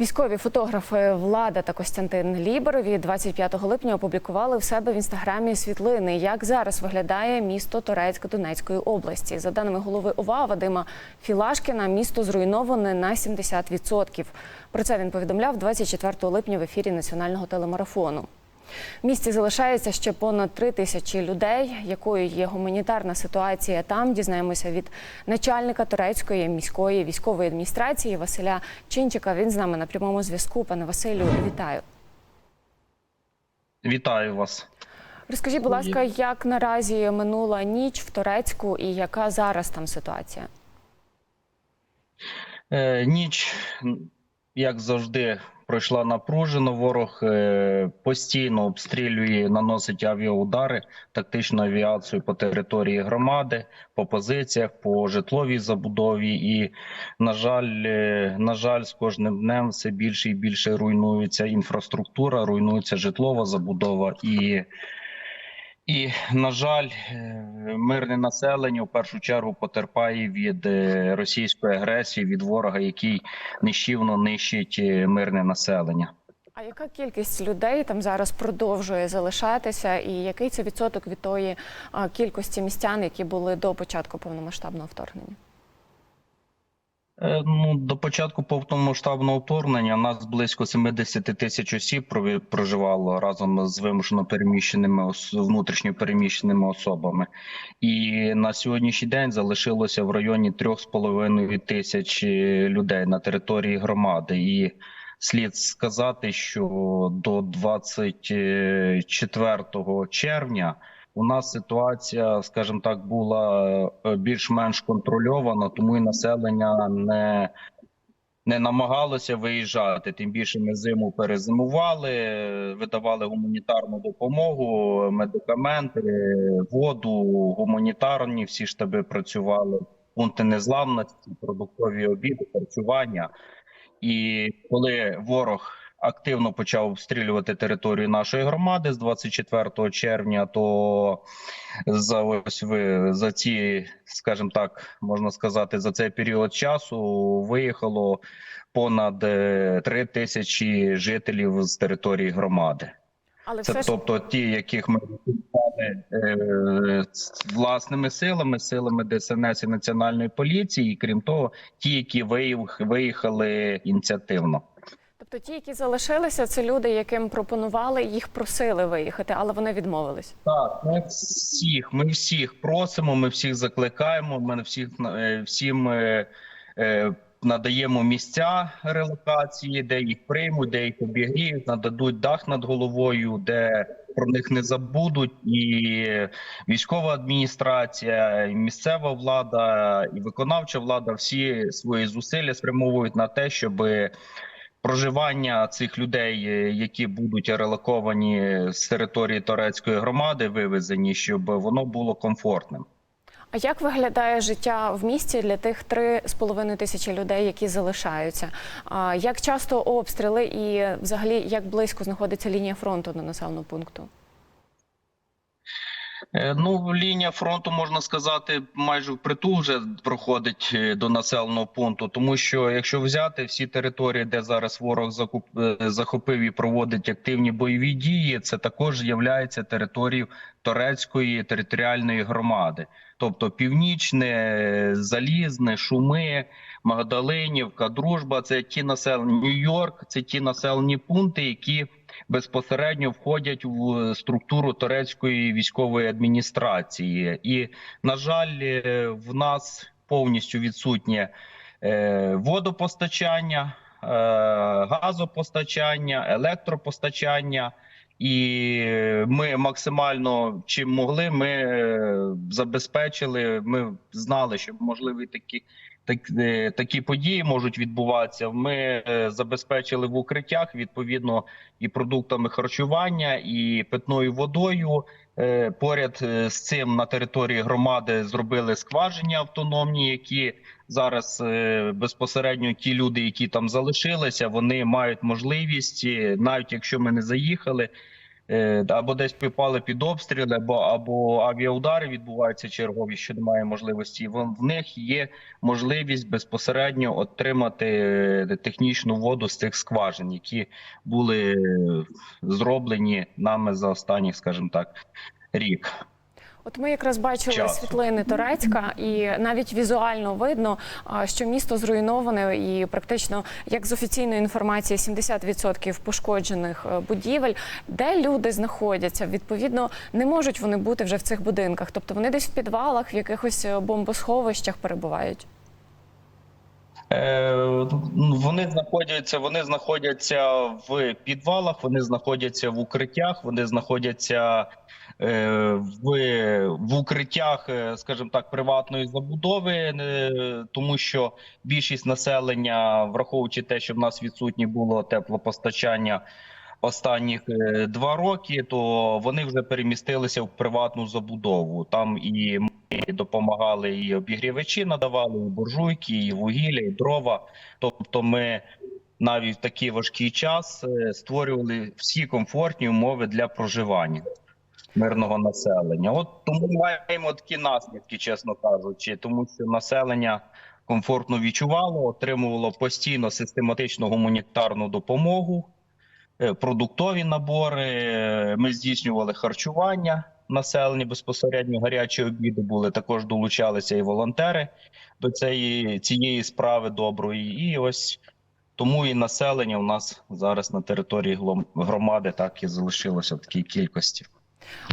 Військові фотографи Влада та Костянтин Ліберові 25 липня опублікували в себе в інстаграмі світлини, як зараз виглядає місто Торецьк Донецької області. За даними голови ОВА Вадима Філашкіна, місто зруйноване на 70%. Про це він повідомляв 24 липня в ефірі національного телемарафону. В місті залишається ще понад три тисячі людей. Якою є гуманітарна ситуація там? Дізнаємося від начальника турецької міської військової адміністрації Василя Чинчика. Він з нами на прямому зв'язку. Пане Василю, вітаю. Вітаю вас. Розкажіть, будь ласка, як наразі минула ніч в Турецьку і яка зараз там ситуація? Е, ніч, як завжди, пройшла напружено. Ворог е, постійно обстрілює, наносить авіаудари, тактичну авіацію по території громади, по позиціях, по житловій забудові. І, на жаль, е, на жаль, з кожним днем все більше і більше руйнується інфраструктура, руйнується житлова забудова і. І на жаль, е, мирне населення в першу чергу потерпає від е, російської агресії, від ворога, який нищівно нищить е, мирне населення. А яка кількість людей там зараз продовжує залишатися, і який це відсоток від тої кількості містян, які були до початку повномасштабного вторгнення? Е, Ну, до початку повномасштабного вторгнення нас близько 70 тисяч осіб проживало разом з вимушено переміщеними внутрішньо переміщеними особами, і на сьогоднішній день залишилося в районі 3,5 тисяч е, людей на території громади. І слід сказати, що до 24 червня. У нас ситуація, скажімо так, була е, більш-менш контрольована, тому і населення не, не намагалося виїжджати. Тим більше ми зиму перезимували, видавали гуманітарну допомогу, медикаменти, воду, гуманітарні. Всі штаби працювали, пункти незламності, продуктові обіди, харчування. І коли ворог активно почав обстрілювати територію нашої громади з 24 червня, то за ось ви за ці, скажімо так, можна сказати, за цей період часу виїхало понад е, три тисячі жителів з території громади. Але Це все тобто ті, яких ми е, власними силами, силами ДСНС і національної поліції, і крім того, ті, які виїх- виїхали ініціативно. Тобто ті, які залишилися, це люди, яким пропонували, їх просили виїхати, але вони відмовились. Так, ми всіх, ми всіх просимо, ми всіх закликаємо. Ми всіх е, всім е, е, надаємо місця релокації, де їх приймуть, де їх обігріють, нададуть дах над головою, де про них не забудуть. І військова адміністрація, і місцева влада, і виконавча влада всі свої зусилля спрямовують на те, щоби проживання цих людей, е, які будуть релоковані з території турецької громади, вивезені, щоб воно було комфортним. А як виглядає життя в місті для тих 3,5 тисячі людей, які залишаються? А як часто обстріли і взагалі як близько знаходиться лінія фронту до населеного пункту? Е, Ну, лінія фронту можна сказати, майже впритул вже проходить е, до населеного пункту, тому що якщо взяти всі території, де зараз ворог закуп... е, захопив і проводить активні бойові дії, це також є територією Торецької територіальної громади, тобто північне, залізне, шуми, Магдалинівка, Дружба це ті населені Нью-Йорк, це ті населені пункти, які безпосередньо входять в структуру турецької військової адміністрації, і на жаль, е, в нас повністю відсутнє е, водопостачання, е, газопостачання, електропостачання. І ми максимально чим могли, ми е, забезпечили. Ми знали, що можливі такі так, е, такі події можуть відбуватися. Ми е, забезпечили в укриттях відповідно і продуктами харчування, і питною водою. Е, Поряд е, з цим на території громади зробили скважині автономні, які зараз е, безпосередньо ті люди, які там залишилися, вони мають можливість, навіть якщо ми не заїхали. Е, або десь попали під обстріли, або, або авіаудари відбуваються чергові, що немає можливості. В них є можливість безпосередньо отримати е, технічну воду з цих скважин, які були е, зроблені нами за останніх, скажімо так, рік. От ми якраз бачили Часу. світлини Турецька, і навіть візуально видно, що місто зруйноване, і практично, як з офіційної інформації, 70% пошкоджених е, будівель, де люди знаходяться. Відповідно, не можуть вони бути вже в цих будинках. Тобто вони десь в підвалах, в якихось е, бомбосховищах перебувають. Е, вони знаходяться, вони знаходяться в підвалах, вони знаходяться в укриттях, вони знаходяться в, в укриттях, е, скажімо так, приватної забудови, е, тому що більшість населення, враховуючи те, що в нас відсутнє було теплопостачання останніх е, два роки, то вони вже перемістилися в приватну забудову. Там і ми допомагали, і обігрівачі надавали, і буржуйки, і вугілля, і дрова. Тобто, ми навіть в такий важкий час е, створювали всі комфортні умови для проживання мирного населення. От тому маємо такі наслідки, чесно кажучи, тому що населення комфортно відчувало, отримувало постійно систематичну гуманітарну допомогу, е, продуктові набори. е, Ми здійснювали харчування населення безпосередньо гарячі обіди були. Також долучалися і волонтери до цієї, цієї справи доброї. І ось тому і населення у нас зараз на території громади так і залишилося в такій кількості.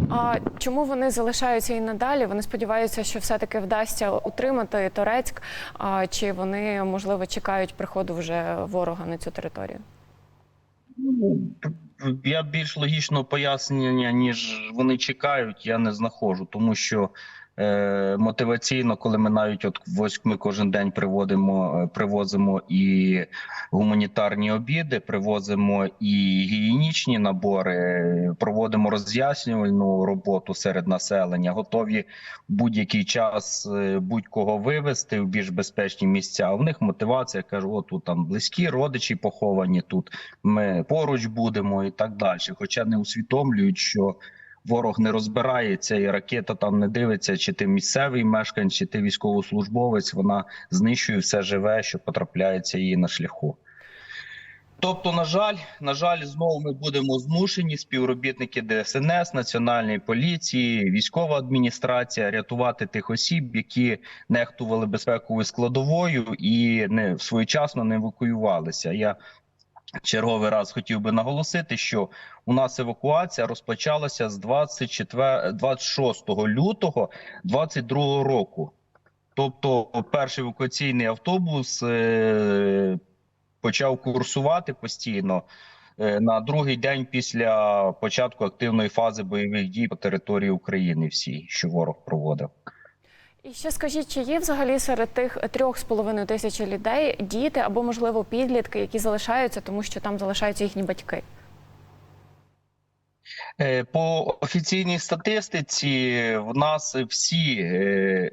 А чому вони залишаються і надалі? Вони сподіваються, що все-таки вдасться утримати Торецьк, а, чи вони можливо чекають приходу вже ворога на цю територію? Ну, Я більш логічного пояснення, ніж вони чекають, я не знаходжу, тому що е, мотиваційно, коли ми навіть от ось ми кожен день приводимо, е, привозимо і гуманітарні обіди, привозимо і гігієнічні набори, проводимо роз'яснювальну роботу серед населення, готові будь-який час е, будь-кого вивезти в більш безпечні місця. В них мотивація кажу, от тут там близькі родичі поховані тут ми поруч будемо і так далі. Хоча не усвідомлюють, що ворог не розбирається, і ракета там не дивиться, чи ти місцевий мешканець, чи ти військовослужбовець. Вона знищує все живе, що потрапляється її на шляху. Тобто, на жаль, на жаль, знову ми будемо змушені співробітники ДСНС, Національної поліції, військова адміністрація рятувати тих осіб, які нехтували безпековою складовою і не своєчасно не евакуювалися. Я черговий раз хотів би наголосити, що у нас евакуація розпочалася з 24, 26 лютого 2022 року. Тобто, перший евакуаційний автобус е, почав курсувати постійно е, на другий день після початку активної фази бойових дій по території України, всій, що ворог проводив. І ще скажіть, чи є взагалі серед тих трьох з половиною тисяч людей діти або, можливо, підлітки, які залишаються, тому що там залишаються їхні батьки? Е, По офіційній статистиці в нас всі е,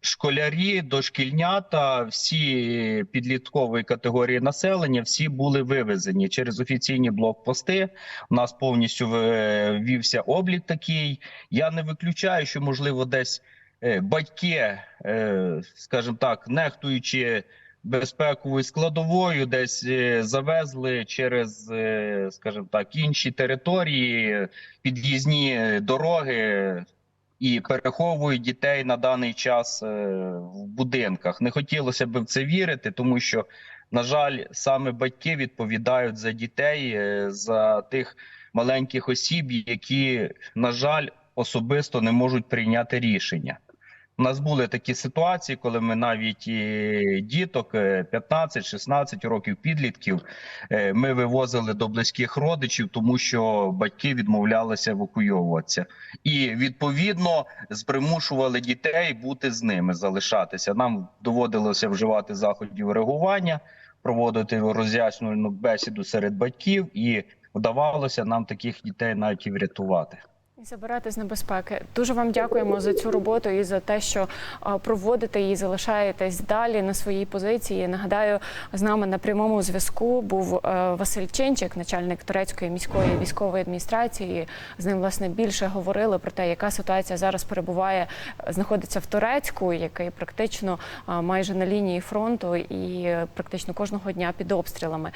школярі, дошкільнята, всі підліткової категорії населення, всі були вивезені через офіційні блокпости. У нас повністю е, ввівся облік такий. Я не виключаю, що можливо десь е, батьки, е, скажімо так, нехтуючи безпековою складовою, десь е, завезли через, е, скажімо так, інші території, під'їзні дороги і переховують дітей на даний час е, в будинках. Не хотілося б в це вірити, тому що, на жаль, саме батьки відповідають за дітей, е, за тих маленьких осіб, які, на жаль, особисто не можуть прийняти рішення. У нас були такі ситуації, коли ми навіть і діток е, 15-16 років підлітків е, ми вивозили до близьких родичів, тому що батьки відмовлялися евакуйовуватися, і відповідно примушували дітей бути з ними, залишатися. Нам доводилося вживати заходів реагування, проводити роз'яснювальну бесіду серед батьків, і вдавалося нам таких дітей навіть і врятувати. Забирати з небезпеки. Дуже вам дякуємо за цю роботу і за те, що проводите її, залишаєтесь далі на своїй позиції. Нагадаю, з нами на прямому зв'язку був е, Василь Чинчик, начальник турецької міської військової адміністрації. З ним власне більше говорили про те, яка ситуація зараз перебуває, знаходиться в Турецьку, який практично майже на лінії фронту і е, практично кожного дня під обстрілами.